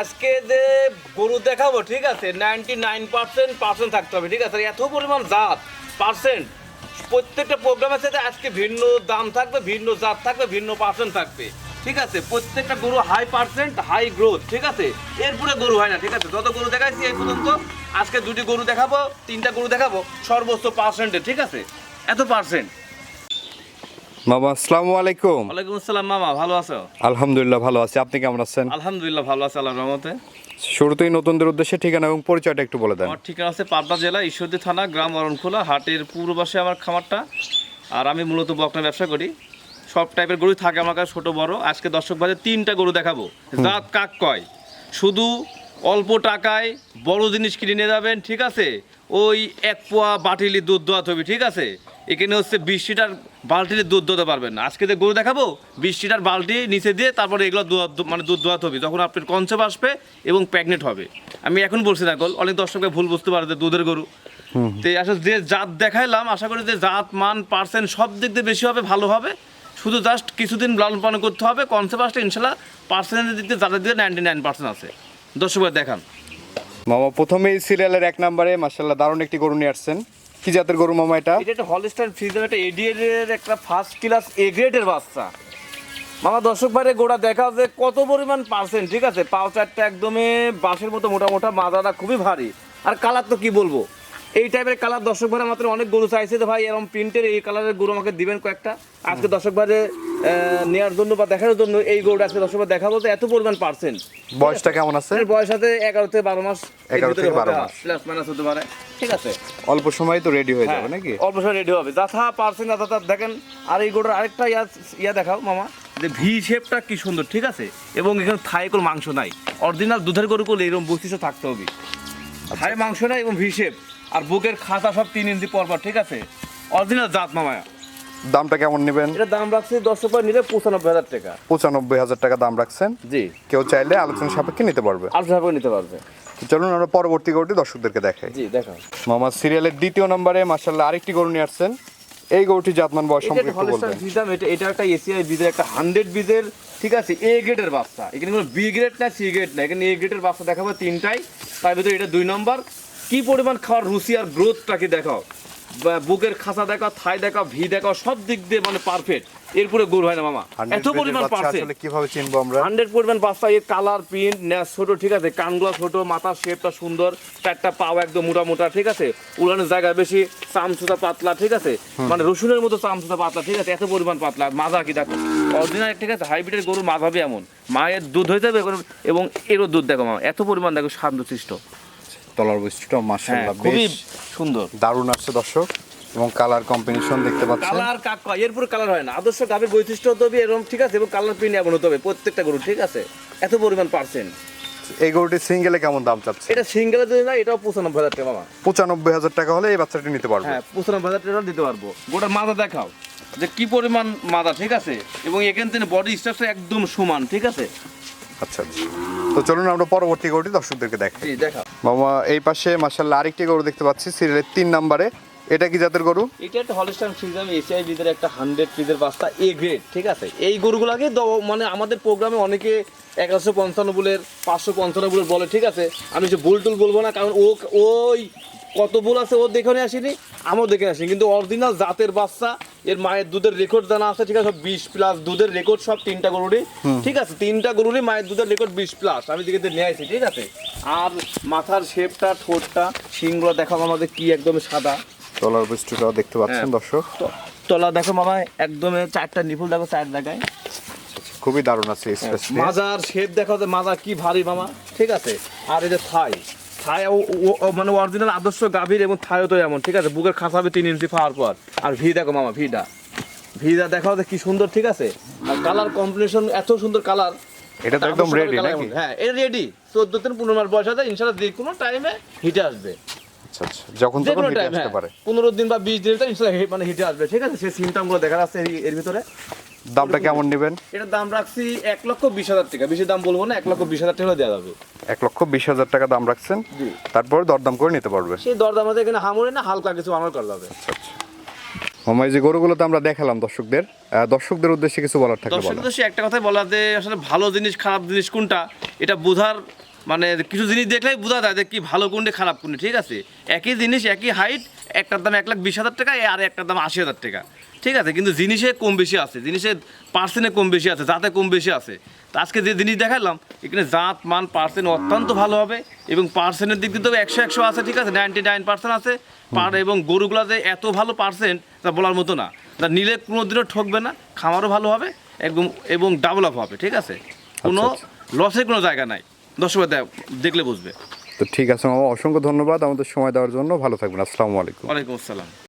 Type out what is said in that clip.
আজকে যে গরু দেখাবো, ঠিক আছে? নাইনটি নাইন পার্সেন্ট পার্সেন্ট থাকতে হবে, ঠিক আছে? এত পরিমাণ জাত পার্সেন্ট প্রত্যেকটা প্রোগ্রামের সাথে আজকে ভিন্ন দাম থাকবে, ভিন্ন জাত থাকবে, ভিন্ন পার্সেন্ট থাকবে, ঠিক আছে? প্রত্যেকটা গরু হাই পার্সেন্ট হাই গ্রোথ ঠিক আছে? এরপরে গরু হয় না, ঠিক আছে? যত গরু দেখাইছি এই পর্যন্ত, আজকে দুটি গরু দেখাবো, তিনটা গরু দেখাবো, সর্বোচ্চ পার্সেন্টে ঠিক আছে? এত পার্সেন্ট মামা আসসালামু আলাইকুম। ওয়ালাইকুম আসসালাম মামা ভালো আছো? আলহামদুলিল্লাহ ভালো আছি। আপনি কেমন আছেন? আলহামদুলিল্লাহ ভালো আছে আল্লাহর রহমতে। শুরুতেই নতুনদের উদ্দেশ্যে ঠিকানা এবং পরিচয়টা একটু বলে দেন। আমার ঠিকানা আছে পাবনা জেলা ঈশ্বরদী থানা গ্রাম অরণখোলা হাটের পূর্ব পাশে আমার খামারটা। আর আমি মূলত বকনা ব্যবসা করি। সব টাইপের গরু থাকে আমার কাছে ছোটো বড়। আজকে দর্শক বাজে তিনটা গরু দেখাবো। দাঁত কাক কয়। শুধু অল্প টাকায় বড় জিনিস কিনে নিয়ে যাবেন ঠিক আছে? ওই এক পোয়া বাটিলি দুধ দোয়াতে হবে ঠিক আছে? এখানে হচ্ছে বিশ লিটার বালতিতে দুধ দোতে পারবেন আজকে যে গরু দেখাবো বিশ লিটার বালতি নিচে দিয়ে তারপরে এগুলো মানে দুধ দোয়াতে হবে। যখন আপনার কনসেপ্ট আসবে এবং প্রেগনেন্ট হবে। আমি এখন বলছি না গল অনেক দর্শককে ভুল বুঝতে পারে যে দুধের গরু। তো আসলে যে জাত দেখাইলাম আশা করি যে জাত মান পার্সেন্ট সব দিক দিয়ে বেশি হবে ভালো হবে। শুধু জাস্ট কিছুদিন লালন পালন করতে হবে কনসেপ্ট আসলে ইনশাল্লাহ পার্সেন্টের দিক দিয়ে জাতের দিকে নাইনটি নাইন পার্সেন্ট আছে। দর্শক দেখান। মামা প্রথমেই সিরিয়ালের এক নম্বরে মাসাল্লাহ দারুণ একটি গরু নিয়ে আসছেন। কি জাতের গরু মামা এটা? এটা একটা হলস্টাইন ফ্রিজের একটা এডিএর একটা ফার্স্ট ক্লাস এ গ্রেডের বাচ্চা। মামা দর্শক ভাইরে গোড়া দেখা যে কত পরিমাণ পার্সেন্ট ঠিক আছে? পাও চারটা একদমই বাঁশের মতো মোটা মোটা মাদাটা খুবই ভারী। আর কালার তো কি বলব? এই টাইপের কালার দর্শক ভাইরা মাত্র অনেক গরু চাইছে তো ভাই এরকম প্রিন্টের এই কালারের গরু আমাকে দিবেন কয়েকটা। আজকে দর্শক ভাইরে নেওয়ার জন্য বা দেখার জন্য এই গরুটা আজকে দর্শক ভাই দেখাবো যে এত পরিমাণ পার্সেন্ট। বয়সটা কেমন আছে? বয়স আছে এগারো থেকে বারো মাস। 11 থেকে 12 মাস। প্লাস মাইনাস হতে পারে। ঠিক আছে। অল্প সময় তো রেডি হয়ে যাবে হ্যাঁ, নাকি? অল্প সময় রেডি হবে। যথা পার্সেন্ট যথা দেখেন। আর এই গোটার আরেকটা ইয়া ইয়া দেখাও মামা। যে ভি শেপটা কি সুন্দর ঠিক আছে? এবং এখানে থাই কোনো মাংস নাই। অরিজিনাল দুধের গরু করলে এরকম বৈশিষ্ট্য থাকতে হবে। থাই মাংস নাই এবং ভি শেপ আর বুকের খাতা সব তিন ইঞ্চি পর পর ঠিক আছে? অরিজিনাল জাত মামায়া দামটা কেমন নেবেন? এটা দাম রাখছি দশ রুপায় নিলে পঁচানব্বই হাজার টাকা। পঁচানব্বই হাজার টাকা দাম রাখছেন? জি। কেউ চাইলে আলোচনা সাপেক্ষে নিতে পারবে। আলট্রা হাফে নিতে পারবে। চলুন আমরা পরবর্তী গরুটি দর্শকদেরকে দেখাই। জি দেখো মামা সিরিয়ালের দ্বিতীয় নম্বরে মাশাআল্লাহ আরেকটি গরু নিয়ে আসছেন। এই গরুটি জাতমান বয়স এটা সম্পর্কে একটু বলবেন। এটা এটা একটা এসিআই বীজের একটা হান্ড্রেড বীজের ঠিক আছে? এ গ্রেডের বাচ্চা। এখানে কোনো বি গ্রেড না সি গ্রেড না। এখানে এ গ্রেডের বাচ্চা দেখাবো তিনটাই। তার ভিতরে এটা দুই নম্বর। কি পরিমাণ খাওয়ার রুচি আর গ্রোথটাকে দেখাও? বুকের খাঁচা দেখা থাই দেখা ভি দেখা সব দিক দিয়ে মানে পারফেক্ট এরপরে গোল হয় না মামা। এত পরিমাণ পারফেক্ট কীভাবে চিনবো আমরা? হান্ড্রেড পরিমাণ বাচ্চা এর কালার প্রিন্ট ন্যাস ছোট ঠিক আছে? কানগুলো ছোট মাথার শেপটা সুন্দর চারটা পাও একদম মোটা মোটা ঠিক আছে? উড়ানোর জায়গা বেশি চামচুতা পাতলা ঠিক আছে? মানে রসুনের মতো চামচুতা পাতলা ঠিক আছে? এত পরিমাণ পাতলা মাজা কি দেখো? অরিজিনাল ঠিক আছে? হাইব্রিডের গরু মাছ হবে এমন। মায়ের দুধ হয়ে যাবে এবং এরও দুধ দেখো মামা এত পরিমাণ দেখো শান্তশিষ্ট তলার বৈশিষ্ট্য হ্যাঁ মাসাল্লাহ খুবই বেশ সুন্দর। দারুণ আসছে দর্শক এবং কালার কম্বিনেশন দেখতে পাচ্ছেন। কালার কাক এরপরে কালার হয় না। আদর্শ গাভীর বৈশিষ্ট্য হতে হবে এরকম ঠিক আছে এবং কালার প্রিন্ট এমন হতে হবে প্রত্যেকটা গরু ঠিক আছে। এত পরিমাণ পার্সেন্ট এই গরুটি সিঙ্গেলে কেমন দাম চাচ্ছে? এটা সিঙ্গেলের জন্য না এটাও পঁচানব্বই হাজার টাকা মামা। পঁচানব্বই হাজার টাকা হলে এই বাচ্চাটি নিতে পারবে। হ্যাঁ পঁচানব্বই হাজার টাকা দিতে পারব। গোটা মাথা দেখাও যে কি পরিমাণ মাথা ঠিক আছে? এবং এখান থেকে বডি স্ট্রাকচার একদম সমান ঠিক আছে? আচ্ছা আচ্ছা। তো চলুন আমরা পরবর্তী গরুটি দর্শকদেরকে দেখাই। জি দেখাও মামা এই পাশে মাসাল্লাহ আরেকটি গরু দেখতে পাচ্ছি সিরিয়ালের তিন নম্বরে। এটা কি জাতের গরু? এটা একটা হলস্টাইন ফ্রিজাম এসিআই বিদের একটা হান্ড্রেড পিসের বাস্তা এ গ্রেড ঠিক আছে? এই গরুগুলাকে মানে আমাদের প্রোগ্রামে অনেকে এগারোশো পঞ্চান্ন বুলের পাঁচশো পঞ্চান্ন বুলের বলে ঠিক আছে? আমি যে বুল টুল বলব না কারণ ও ওই কত বুল আছে ও দেখে আসিনি আমিও দেখে আসিনি। কিন্তু অরিজিনাল জাতের বাচ্চা এর মায়ের দুধের রেকর্ড জানা আছে ঠিক আছে? বিশ প্লাস দুধের রেকর্ড সব তিনটা গরুরই। ঠিক আছে? তিনটা গরুরই মায়ের দুধের রেকর্ড বিশ প্লাস আমি দিকে নিয়ে আসি ঠিক আছে? আর মাথার শেপটা ঠোঁটটা শিংগুলো দেখাবো আমাদের কি একদম সাদা। তলার বৈশিষ্ট্যটাও দেখতে পাচ্ছেন হ্যাঁ। দর্শক তলা দেখো মামা একদম চারটা নিপুল দেখো চার জায়গায়। খুবই দারুণ আছে স্পেস মাজার শেপ দেখো যে মাজা কি ভারী মামা ঠিক আছে? আর এই যে থাই থাই মানে অরিজিনাল আদর্শ গাভীর এবং থাইও তো এমন ঠিক আছে? বুকের খাঁচা হবে তিন ইঞ্চি পাওয়ার পর। আর ভি দেখো মামা ভিটা। ভিটা দেখাও কি সুন্দর ঠিক আছে? আর কালার কম্বিনেশন এত সুন্দর কালার এটা তো একদম ready নাকি? হ্যাঁ এটা রেডি চোদ্দ দিন পনেরো মাস বয়স আছে ইনশাল্লাহ যে কোনো টাইমে হিটে আসবে। আচ্ছা আচ্ছা। যখন তখন হিটে আসতে পারে। পনেরো দিন বা বিশ দিনের ইনশাল্লাহ হি- মানে হিটে আসবে ঠিক আছে? সেই সিমটামগুলো দেখা যাচ্ছে এর ভিতরে। দামটা কেমন নেবেন? এটার দাম রাখছি এক লক্ষ বিশ হাজার টাকা। বেশি দাম বলব না এক লক্ষ বিশ হাজার টাকা দেওয়া যাবে। এক লক্ষ বিশ হাজার টাকা দাম রাখছেন। তারপর দরদাম করে নিতে পারবে সেই দরদাম আমাদের এখানে হামুরে না হালকা কিছু আমার করা যাবে। আচ্ছা আচ্ছা। এই যে গরুগুলোতে আমরা দেখালাম দর্শকদের দর্শকদের উদ্দেশ্যে কিছু বলার থাকলে দর্শক উদ্দেশ্যে একটা কথা বলা যে আসলে ভালো জিনিস খারাপ জিনিস কোনটা? এটা বোঝার মানে কিছু জিনিস দেখলেই বোঝা যায় যে কি ভালো কোনটি খারাপ কোনটি ঠিক আছে? একই জিনিস একই হাইট একটার দাম এক লাখ বিশ হাজার টাকা আর একটার দাম আশি হাজার টাকা। ঠিক আছে কিন্তু জিনিসে কম বেশি আছে জিনিসের পার্সেন্টে কম বেশি আছে জাতে কম বেশি আছে। তো আজকে যে জিনিস দেখালাম এখানে জাত মান পার্সেন্ট অত্যন্ত ভালো হবে এবং পার্সেন্টের দিক দিয়ে একশো একশো আছে ঠিক আছে নাইনটি নাইন পার্সেন্ট আছে। পার এবং গরুগুলা যে এত ভালো পার্সেন্ট তা বলার মতো না। তা নিলে কোনো দিনও ঠকবে না খামারও ভালো হবে এবং এবং ডেভেলপ হবে ঠিক আছে? কোনো আচ্ছা, লসের কোনো জায়গা নাই। দর্শক দেখলে বুঝবে। তো ঠিক আছে অসংখ্য ধন্যবাদ আমাদের সময় দেওয়ার জন্য। ভালো থাকবেন, আসসালামু আলাইকুম। ওয়ালাইকুম আসসালাম।